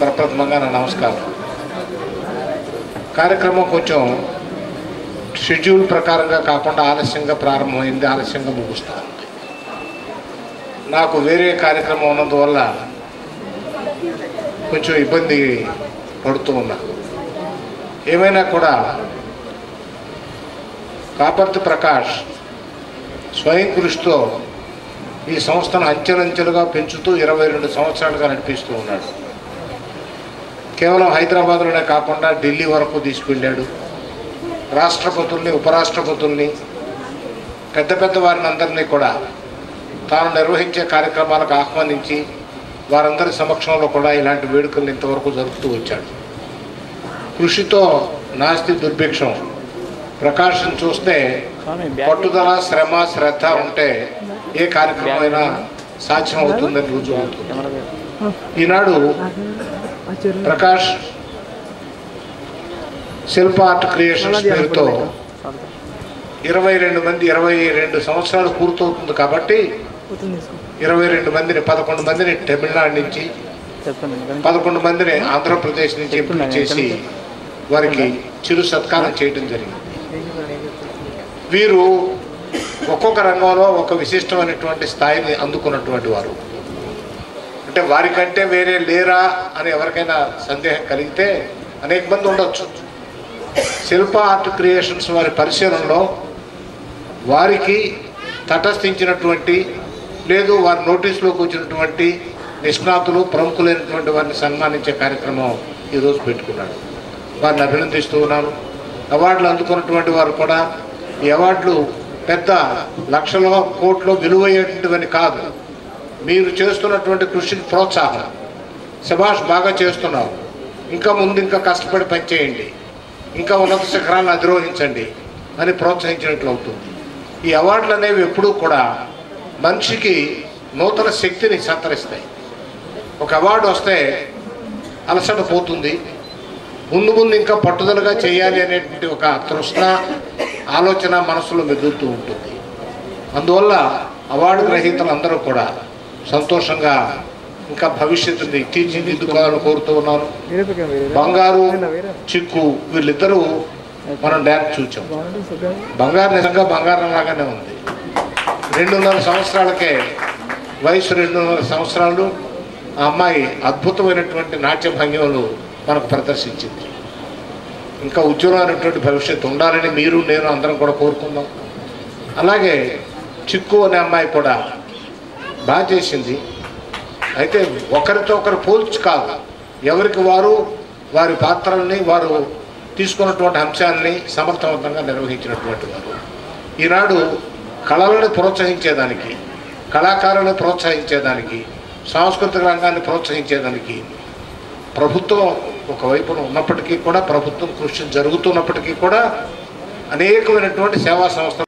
ప్రప్రథమంగా నా నమస్కారం. కార్యక్రమం కొంచెం షెడ్యూల్ ప్రకారంగా కాకుండా ఆలస్యంగా ప్రారంభమైంది ఆలస్యంగా ముగుస్తూ నాకు వేరే కార్యక్రమం ఉన్నందువల్ల కొంచెం ఇబ్బంది పడుతూ ఉన్నా. ఏమైనా కూడా కాపర్తి ప్రకాష్ స్వయం కృషితో ఈ సంస్థను అంచెలంచెలుగా పెంచుతూ ఇరవై రెండు సంవత్సరాలుగా నడిపిస్తూ ఉన్నాడు. కేవలం హైదరాబాద్లోనే కాకుండా ఢిల్లీ వరకు తీసుకెళ్ళాడు. రాష్ట్రపతుల్ని ఉపరాష్ట్రపతుల్ని పెద్ద పెద్ద వారిని అందరినీ కూడా తాను నిర్వహించే కార్యక్రమాలకు ఆహ్వానించి వారందరి సమక్షంలో కూడా ఇలాంటి వేడుకలను ఇంతవరకు జరుపుతూ వచ్చాడు. కృషితో నాస్తి దుర్భిక్షం. ప్రకాశం చూస్తే పట్టుదల శ్రమ శ్రద్ధ ఉంటే ఏ కార్యక్రమమైనా సాధ్యం అవుతుందని రుజువు అవుతుంది ఈనాడు ప్రకాష్ శిల్ప ఆర్ట్ క్రియేషన్స్ పేరుతో ఇరవై రెండు మంది ఇరవై రెండు సంవత్సరాలు పూర్తవుతుంది కాబట్టి ఇరవై రెండు మందిని పదకొండు మందిని తమిళనాడు నుంచి పదకొండు మందిని ఆంధ్రప్రదేశ్ నుంచి ఎంపిక చేసి వారికి చిరు సత్కారం చేయడం జరిగింది. వీరు ఒక్కొక్క రంగంలో ఒక విశిష్టమైనటువంటి స్థాయిని అందుకున్నటువంటి వారు. అంటే వారికంటే వేరే లేరా అని ఎవరికైనా సందేహం కలిగితే అనేక మంది ఉండొచ్చు. శిల్ప ఆర్ట్ క్రియేషన్స్ వారి పరిశీలనలో వారికి తటస్థించినటువంటి లేదు వారి నోటీసులోకి వచ్చినటువంటి నిష్ణాతులు ప్రముఖులైనటువంటి వారిని సన్మానించే కార్యక్రమం ఈరోజు పెట్టుకున్నాడు. వారిని అభినందిస్తూ ఉన్నాను. అవార్డులు అందుకున్నటువంటి వారు కూడా ఈ అవార్డులు పెద్ద లక్షలో కోట్లో విలువయ్యేటువంటివని కాదు. మీరు చేస్తున్నటువంటి కృషికి ప్రోత్సాహం. శభాష్ బాగా చేస్తున్నావు. ఇంకా ముందు ఇంకా కష్టపడి పనిచేయండి. ఇంకా ఉన్నత శిఖరాలను అధిరోహించండి అని ప్రోత్సహించినట్లు అవుతుంది. ఈ అవార్డులు అనేవి ఎప్పుడూ కూడా మనిషికి నూతన శక్తిని సంతరిస్తాయి. ఒక అవార్డు వస్తే అలసట పోతుంది. ముందు ముందు ఇంకా పట్టుదలగా చేయాలి అనేటువంటి ఒక తృష్ణ ఆలోచన మనసులో మెదులుతూ ఉంటుంది. అందువల్ల అవార్డు గ్రహీతలు అందరూ కూడా సంతోషంగా ఇంకా భవిష్యత్తుని తీర్చిదిద్దుకోవాలని కోరుతూ ఉన్నాను బంగారు చిక్కు వీళ్ళిద్దరూ మనం డ్యాన్స్ చూచాం. బంగారు నిజంగా బంగారం లాగానే ఉంది. రెండున్నర సంవత్సరాలకే వయసు రెండున్నర సంవత్సరాలు. ఆ అమ్మాయి అద్భుతమైనటువంటి నాట్య భంగిమలు మనకు ప్రదర్శించింది. ఇంకా ఉజ్వలమైనటువంటి భవిష్యత్తు ఉండాలని మీరు నేను అందరం కూడా కోరుకుందాం. అలాగే చిక్కు అనే అమ్మాయి కూడా బాగా చేసింది. అయితే ఒకరితో ఒకరు పోల్చు కాదు. ఎవరికి వారు వారి పాత్రల్ని వారు తీసుకున్నటువంటి అంశాలని సమర్థవంతంగా నిర్వహించినటువంటి వారు. ఈనాడు కళలను ప్రోత్సహించేదానికి కళాకారులను ప్రోత్సహించేదానికి సాంస్కృతిక రంగాన్ని ప్రోత్సహించేదానికి ప్రభుత్వం ఒకవైపున ఉన్నప్పటికీ కూడా ప్రభుత్వం కృషి జరుగుతున్నప్పటికీ కూడా అనేకమైనటువంటి సేవా సంస్థలు